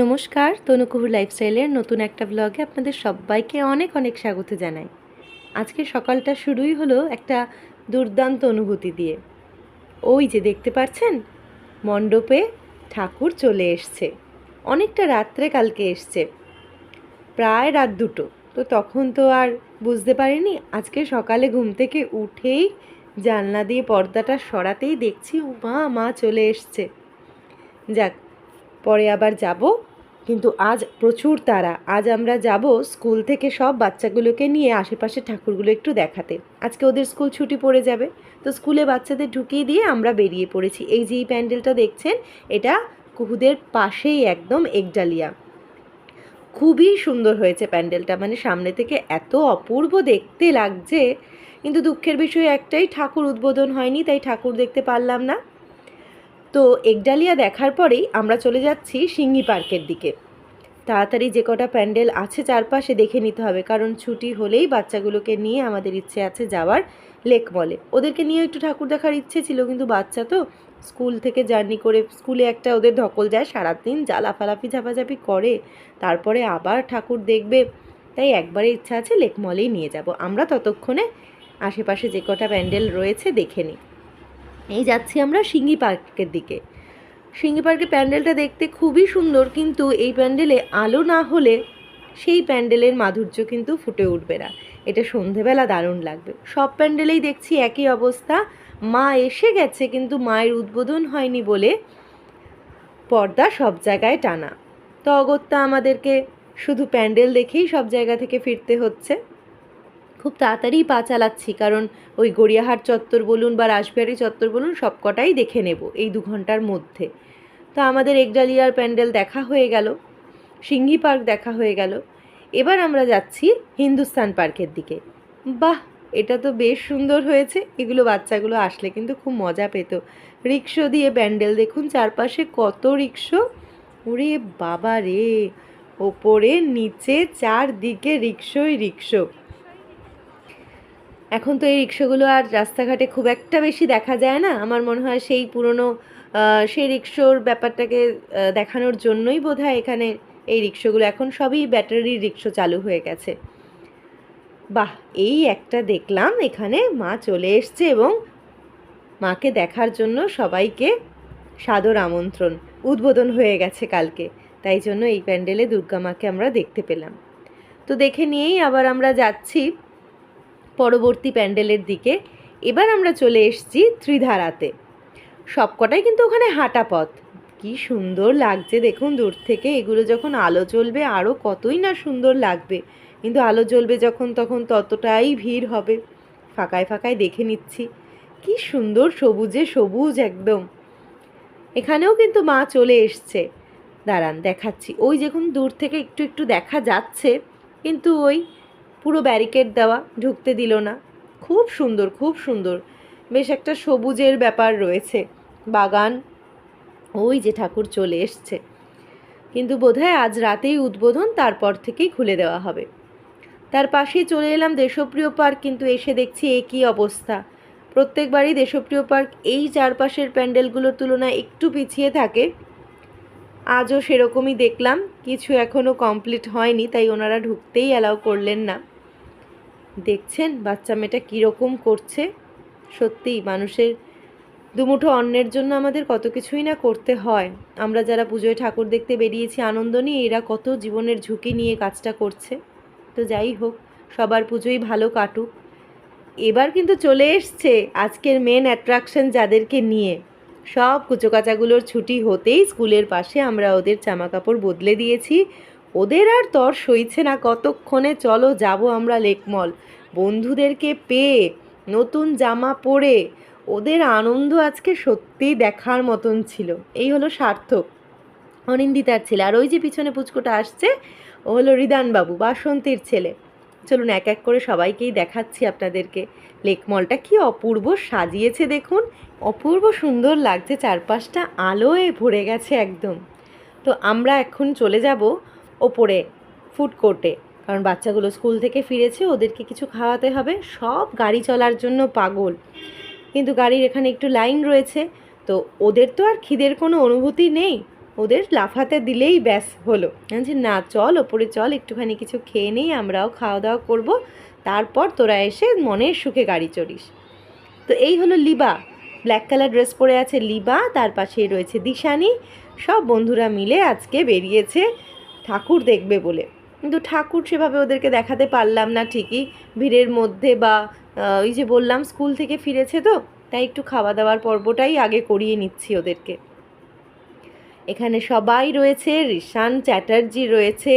নমস্কার, তনুকুহুর লাইফস্টাইলের নতুন একটা ব্লগে আপনাদের সবাইকে অনেক অনেক স্বাগত জানাই। আজকে সকালটা শুরুই হলো একটা দুর্দান্ত অনুভূতি দিয়ে। ওই যে দেখতে পাচ্ছেন, মণ্ডপে ঠাকুর চলে এসছে। অনেকটা রাত্রে কালকে এসছে। প্রায় রাত দুটো। তো তখন তো আর বুঝতে পারিনি, আজকে সকালে ঘুম থেকে উঠেই জানলা দিয়ে পর্দাটা সরাতেই দেখছি মা মা চলে এসছে। যাক পরে আবার যাব। কিন্তু আজ প্রচুর তারা। আজ আমরা যাব স্কুল থেকে সব বাচ্চাগুলোকে নিয়ে আশেপাশে ঠাকুরগুলো একটু দেখাতে। আজকে ওদের স্কুল ছুটি পড়ে যাবে। তো স্কুলে বাচ্চাদের ঢুকিয়ে দিয়ে আমরা বেরিয়ে পড়েছি। এই যে এই প্যান্ডেলটা দেখছেন, এটা কুহুদের পাশেই একদম একডালিয়া। খুবই সুন্দর হয়েছে প্যান্ডেলটা। মানে সামনে থেকে এত অপূর্ব দেখতে লাগছে। কিন্তু দুঃখের বিষয় একটাই, ঠাকুর উদ্বোধন হয়নি, তাই ঠাকুর দেখতে পারলাম না। তো একডালিয়া দেখার পরেই আমরা চলে যাচ্ছি সিঙ্গি পার্কের দিকে। তাড়াতাড়ি যে কটা প্যান্ডেল আছে চারপাশে দেখে নিতে হবে, কারণ ছুটি হলেই বাচ্চাগুলোকে নিয়ে আমাদের ইচ্ছে আছে যাওয়ার লেক মলে। ওদেরকে নিয়ে একটু ঠাকুর দেখার ইচ্ছে ছিল, কিন্তু বাচ্চা তো স্কুল থেকে জার্নি করে স্কুলে একটা ওদের ধকল যায়, সারাদিন জ্বালা ফালাফি ঝাপাঝাপি করে, তারপরে আবার ঠাকুর দেখবে। তাই একবারে ইচ্ছা আছে লেক মলেই নিয়ে যাব। আমরা ততক্ষণে আশেপাশে যে কটা প্যান্ডেল রয়েছে দেখে নিই। এই যাচ্ছি আমরা সিঙ্গি পার্কের দিকে। সিঙ্গি পার্কের প্যান্ডেলটা দেখতে খুবই সুন্দর, কিন্তু এই প্যান্ডেলে আলো না হলে সেই প্যান্ডেলের মাধুর্য কিন্তু ফুটে উঠবে না। এটা সন্ধেবেলা দারুণ লাগবে। সব প্যান্ডেলেই দেখছি একই অবস্থা। মা এসে গেছে, কিন্তু মায়ের উদ্বোধন হয়নি বলে পর্দা সব জায়গায় টানা। তো অগত্যা আমাদেরকে শুধু প্যান্ডেল দেখেই সব জায়গা থেকে ফিরতে হচ্ছে। খুব তাড়াতাড়ি পা চালাচ্ছি, কারণ ওই গড়িয়াহাট চত্বর বলুন বা রাসবিহারি চত্বর বলুন সব কটাই দেখে নেব এই দু ঘণ্টার মধ্যে। তো আমাদের একডালিয়ার প্যান্ডেল দেখা হয়ে গেল, সিঙ্গি পার্ক দেখা হয়ে গেল। এবার আমরা যাচ্ছি হিন্দুস্তান পার্কের দিকে। বাহ, এটা তো বেশ সুন্দর হয়েছে। এগুলো বাচ্চাগুলো আসলে কিন্তু খুব মজা পেত। রিক্সো দিয়ে প্যান্ডেল দেখুন, চারপাশে কত রিক্সো। ওরে বাবা রে, ওপরে, নিচে, চারদিকে রিক্সোই রিক্সো। এখন তো এই রিক্সাগুলো আর রাস্তাঘাটে খুব একটা বেশি দেখা যায় না। আমার মনে হয় সেই পুরনো সেই রিক্সোর ব্যাপারটাকে দেখানোর জন্যই বোধহয় এখানে এই রিক্সাগুলো, এখন সবই ব্যাটারির রিক্সো চালু হয়ে গেছে। বাহ, এই একটা দেখলাম, এখানে মা চলে এসছে এবং মাকে দেখার জন্য সবাইকে সাদর আমন্ত্রণ, উদ্বোধন হয়ে গেছে কালকে। তাই জন্য এই প্যান্ডেলে দুর্গা মাকে আমরা দেখতে পেলাম। তো দেখে নিয়েই আবার আমরা যাচ্ছি। পরবর্তী প্যান্ডেলের দিকে। এবার আমরা চলে এসেছি ত্রিধারাতে। সবকটাই কিন্তু ওখানে হাঁটা পথ। কি সুন্দর লাগছে দেখুন, দূর থেকে এগুলো যখন আলো জ্বলবে আরও কতই না সুন্দর লাগবে। কিন্তু আলো জ্বলবে যখন, তখন ততটাই ভিড় হবে। ফাঁকায় ফাঁকায় দেখে নিচ্ছি। কি সুন্দর সবুজে, সবুজ একদম। এখানেও কিন্তু মা চলে এসছে। দাঁড়ান, দেখাচ্ছি। ওই যখন দূর থেকে একটু একটু দেখা যাচ্ছে। কিন্তু ওই পুরো ব্যারিকেড দেওয়া, ঢুকতে দিল না। খুব সুন্দর খুব সুন্দর। বেশ একটা সবুজের ব্যাপার রয়েছে। বাগান, ওই যে ঠাকুর চলে এসছে। কিন্তু বোধহয় আজ রাতেই উদ্বোধন, তারপর থেকেই খুলে দেওয়া হবে। তার পাশেই চলে এলাম দেশপ্রিয় পার্ক, কিন্তু এসে দেখছি একই অবস্থা। প্রত্যেকবারই দেশপ্রিয় পার্ক এই চারপাশের প্যান্ডেলগুলোর তুলনায় একটু পিছিয়ে থাকে। আজও সেরকমই দেখলাম, কিছু এখনও কমপ্লিট হয়নি, তাই ওনারা ঢুকতেই অ্যালাউ করলেন না। দেখছেন বাচ্চা মেয়েটা কীরকম করছে? সত্যিই মানুষের দুমুঠো অন্যের জন্য আমাদের কত কিছুই না করতে হয়। আমরা যারা পুজোয় ঠাকুর দেখতে বেরিয়েছি, আনন্দ নিয়ে এরা কত জীবনের ঝুঁকি নিয়ে কাজটা করছে। তো যাই হোক, সবার পুজোই ভালো কাটুক। এবার কিন্তু চলে এসছে আজকের মেন অ্যাট্রাকশন যাদেরকে নিয়ে। সব কুচোকাচাগুলোর ছুটি হতেই স্কুলের পাশে আমরা ওদের জামা কাপড় বদলে দিয়েছি। ওদের আর তর সইছে না কতক্ষণে চলো যাব আমরা লেকমল। বন্ধুদেরকে পেয়ে, নতুন জামা পরে, ওদের আনন্দ আজকে সত্যিই দেখার মতন ছিল। এই হলো সার্থক, অনিন্দিতার ছেলে। আর ওই যে পিছনে পুচকোটা আসছে, ও হলো রিদানবাবু, বাসন্তীর ছেলে। চলুন এক এক করে সবাইকেই দেখাচ্ছি আপনাদেরকে। লেকমলটা কি অপূর্ব সাজিয়েছে দেখুন। অপূর্ব সুন্দর লাগছে, চারপাশটা আলোয় ভরে গেছে একদম। তো আমরা এখন চলে যাব ওপরে ফুড কোর্টে কারণ বাচ্চাগুলো স্কুল থেকে ফিরেছে ওদেরকে কিছু খাওয়াতে হবে। সব গাড়ি চলার জন্য পাগল। কিন্তু গাড়ির এখানে একটু লাইন রয়েছে। তো ওদের তো আর খিদের কোনো অনুভূতি নেই। ওদের লাফাতে দিলেই ব্যাস হলো। বলছি, না চল ওপরে চল একটুখানি কিছু খেয়ে নেই আমরাও খাওয়া দাওয়া করব। তারপর তোরা এসে মনের সুখে গাড়ি চড়িস। তো এই হলো লিবা। ব্ল্যাক কালার ড্রেস পরে আছে লিবা তার পাশেই রয়েছে দিশানি। সব বন্ধুরা মিলে আজকে বেরিয়েছে ঠাকুর দেখবে বলে। কিন্তু ঠাকুর সেভাবে ওদেরকে দেখাতে পারলাম না ঠিকই। ভিড়ের মধ্যে বা ওই যে বললাম স্কুল থেকে ফিরেছে তো, তাই একটু খাওয়া দাওয়ার পর্বটাই আগে করিয়ে নিচ্ছি ওদেরকে। এখানে সবাই রয়েছে, রিশান চ্যাটার্জি রয়েছে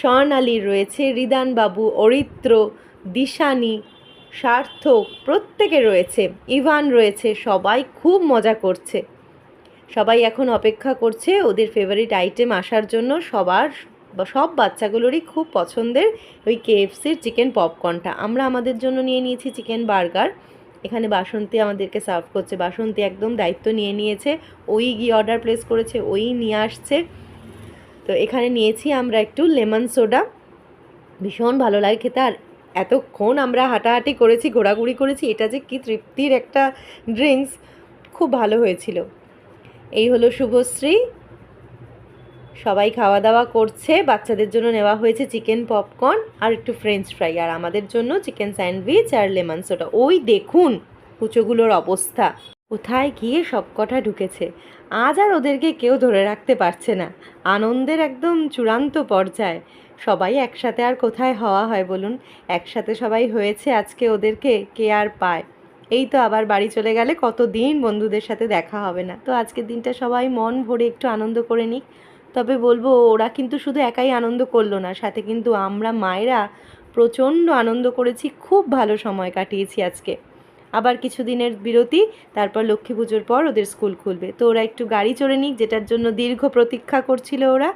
স্বর্ণালী রয়েছে, রিদান বাবু, অরিত্র, দিশানি, সার্থক প্রত্যেকে রয়েছে। ইভান রয়েছে, সবাই খুব মজা করছে। সবাই এখন অপেক্ষা করছে ওদের ফেভারিট আইটেম আসার জন্য। সবার, সব বাচ্চাগুলোরই খুব পছন্দের ওই কেএফসির চিকেন পপকর্নটা আমরা আমাদের জন্য নিয়ে নিয়েছি চিকেন বার্গার এখানে বাসন্তী আমাদেরকে সার্ভ করছে। বাসন্তী একদম দায়িত্ব নিয়ে নিয়েছে। ওই গিয়ে অর্ডার প্লেস করেছে, ওই নিয়ে আসছে। তো এখানে নিয়েছি আমরা একটু লেমন সোডা। ভীষণ ভালো লাগে খেতে। আর এতক্ষণ আমরা হাঁটাহাঁটি করেছি, ঘোরাঘুরি করেছি, এটা যে কি তৃপ্তির একটা ড্রিঙ্কস খুব ভালো হয়েছিল। এই হলো শুভশ্রী। সবাই খাওয়া দাওয়া করছে, বাচ্চাদের জন্য নেওয়া হয়েছে চিকেন পপকর্ন আর একটু ফ্রেঞ্চ ফ্রাই আর আমাদের জন্য চিকেন স্যান্ডউইচ আর লেমন সোডা ওই দেখুন কুচোগুলোর অবস্থা। কোথায় গিয়ে সবকটা ঢুকেছে? আজ আর ওদেরকে কেউ ধরে রাখতে পারছে না। আনন্দের একদম চূড়ান্ত পর্যায়ে। সবাই একসাথে আর কোথায় হওয়া হয় বলুন? একসাথে সবাই হয়েছে আজকে ওদেরকে কে আর পায়? এই তো আবার বাড়ি চলে গেলে কতদিন বন্ধুদের সাথে দেখা হবে না। তো আজকের দিনটা সবাই মন ভরে একটু আনন্দ করে নিক। তবে বলব, ওরা কিন্তু শুধু একাই আনন্দ করল না, সাথে কিন্তু আমরা মায়েরা প্রচণ্ড আনন্দ করেছি, খুব ভালো সময় কাটিয়েছি আজকে। আবার কিছু দিনের বিরতি, তারপর লক্ষ্মী পুজোর পর ওদের স্কুল খুলবে। তো ওরা একটু গাড়ি চড়ে নিক, যেটার জন্য দীর্ঘ প্রতীক্ষা করছিল ওরা।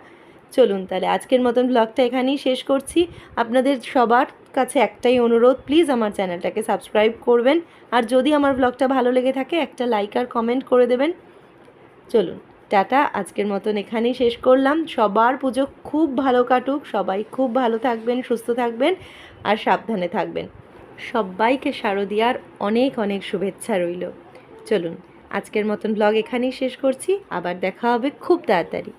চলুন তাহলে আজকের মতন ব্লগটা এখানেই শেষ করছি। আপনাদের সবার কাছে একটাই অনুরোধ প্লিজ আমার চ্যানেলটাকে সাবস্ক্রাইব করবেন। আর যদি আমার ব্লগটা ভালো লেগে থাকে, একটা লাইক আর কমেন্ট করে দেবেন। চলুন, টাটা, আজকের মতন এখানেই শেষ করলাম। সবার পুজো খুব ভালো কাটুক, সবাই খুব ভালো থাকবেন, সুস্থ থাকবেন আর সাবধানে থাকবেন। সবাইকে শারদিয়ার অনেক অনেক শুভেচ্ছা রইল। চলুন, আজকের মতন ব্লগ এখানেই শেষ করছি। আবার দেখা হবে খুব তাড়াতাড়ি।